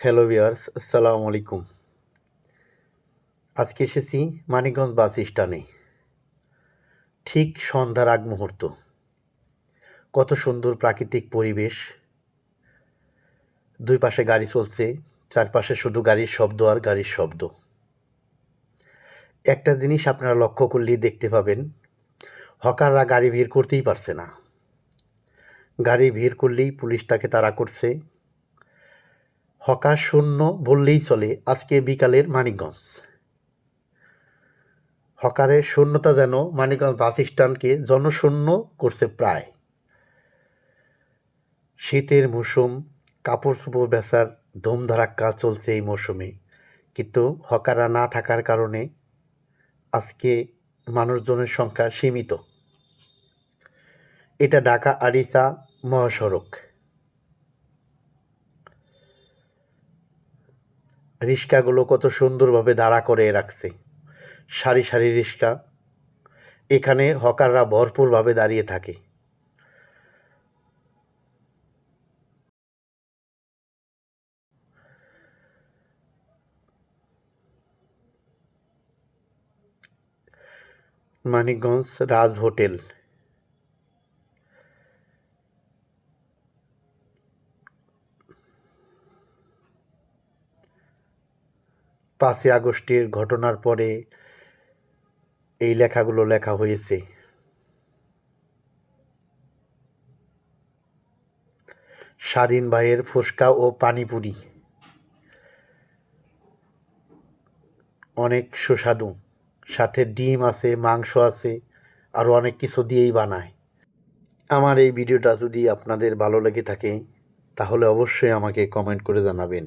Hello viewers আসসালামু আলাইকুম আজকে এসেছি মানিকগঞ্জ বাস স্ট্যান্ডে। ঠিক সন্ধ্যার আগ মুহূর্ত। কত সুন্দর প্রাকৃতিক পরিবেশ। দুই পাশে গাড়ি চলছে, চারপাশে শুধু গাড়ির শব্দ আর গাড়ির শব্দ। একটা জিনিস আপনারা লক্ষ্য করলেই দেখতে পাবেন, হকাররা গাড়ি ভিড় করতেই পারছে না। গাড়ি ভিড় করলেই পুলিশ তাকে তাড়া করছে শূন্য বললেই চলে আজকে বিকালের মানিকগঞ্জ। হকারের শূন্যতা যেন মানিকগঞ্জ বাস স্ট্যান্ডকে জনশূন্য করছে প্রায়। শীতের মৌসুম, কাপড় চোপড় বেচার ধুমধারাক্কা চলছে এই মৌসুমে। কিন্তু হকাররা না থাকার কারণে আজকে মানুষজনের সংখ্যা সীমিত। এটা ঢাকা আরিসা মহাসড়ক। রিক্সাগুলো কত সুন্দরভাবে দাঁড়া করে রাখছে। সারি সারি রিক্সা এখানে হকাররা ভরপুরভাবে দাঁড়িয়ে থাকে। মানিকগঞ্জ রাজ হোটেল। পাঁচই আগস্টের ঘটনার পরে এই লেখাগুলো লেখা হয়েছে। স্বাধীন ভাইয়ের ফুসকা ও পানিপুরি। অনেক সুস্বাদু, সাথে ডিম আছে, মাংস আছে আরও অনেক কিছু দিয়েই বানায়। আমার এই ভিডিওটা যদি আপনাদের ভালো লেগে থাকে, তাহলে অবশ্যই আমাকে কমেন্ট করে জানাবেন।